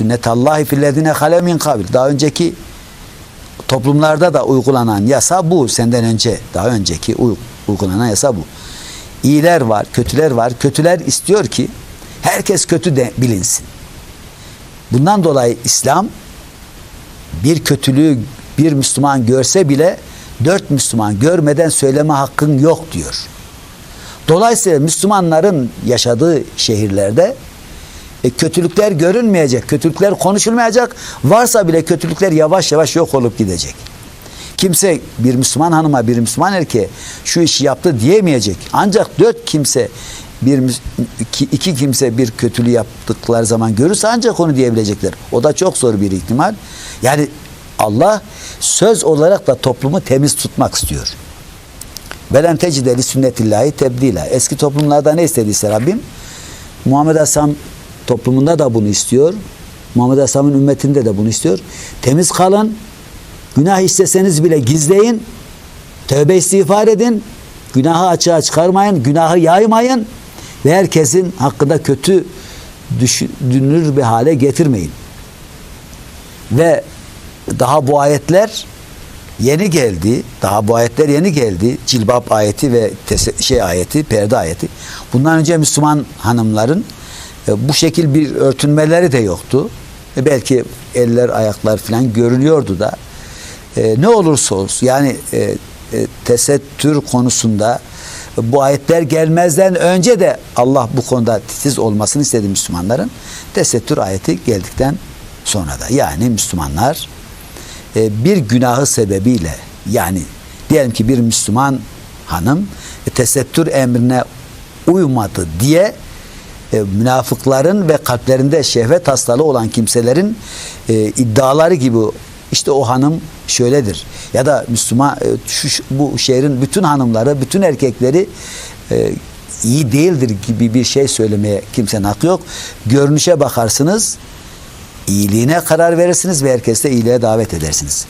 Sünnetallahi fillezine hale min kabil. Daha önceki toplumlarda da uygulanan yasa bu. Senden önce, daha önceki uy- uygulanan yasa bu. İyiler var, kötüler var. Kötüler istiyor ki herkes kötü de bilinsin. Bundan dolayı İslam bir kötülüğü bir Müslüman görse bile dört Müslüman görmeden söyleme hakkın yok diyor. Dolayısıyla Müslümanların yaşadığı şehirlerde e, kötülükler görünmeyecek, kötülükler konuşulmayacak. Varsa bile kötülükler yavaş yavaş yok olup gidecek. Kimse bir Müslüman hanıma, bir Müslüman erkeğe şu işi yaptı diyemeyecek. Ancak dört kimse bir iki, kimse bir kötülüğü yaptıkları zaman görürse ancak onu diyebilecekler. O da çok zor bir ihtimal. Yani Allah söz olarak da toplumu temiz tutmak istiyor. Velen tecideli sünnetillahi tebdila. Eski toplumlarda ne istediyse Rabbim Muhammed Aleyhisselam toplumunda da bunu istiyor. Muhammed Aleyhisselam'ın ümmetinde de bunu istiyor. Temiz kalın. Günah isteseniz bile gizleyin. Tövbe istiğfar edin. Günahı açığa çıkarmayın. Günahı yaymayın. Ve herkesin hakkında kötü düşünür bir hale getirmeyin. Ve daha bu ayetler yeni geldi. Daha bu ayetler yeni geldi. Cilbap ayeti ve şey ayeti, perde ayeti. Bundan önce Müslüman hanımların e, bu şekil bir örtünmeleri de yoktu. E, belki eller, ayaklar falan görülüyordu da. E, ne olursa olsun yani tesettür konusunda bu ayetler gelmezden önce de Allah bu konuda titiz olmasını istedi Müslümanların. Tesettür ayeti geldikten sonra da yani Müslümanlar bir günahı sebebiyle yani diyelim ki bir Müslüman hanım tesettür emrine uymadı diye e, münafıkların ve kalplerinde şehvet hastalığı olan kimselerin e, iddiaları gibi işte o hanım şöyledir ya da Müslüman e, şu, bu şehrin bütün hanımları bütün erkekleri e, iyi değildir gibi bir şey söylemeye kimsenin hakkı yok. Görünüşe bakarsınız iyiliğine karar verirsiniz ve herkese iyiliğe davet edersiniz.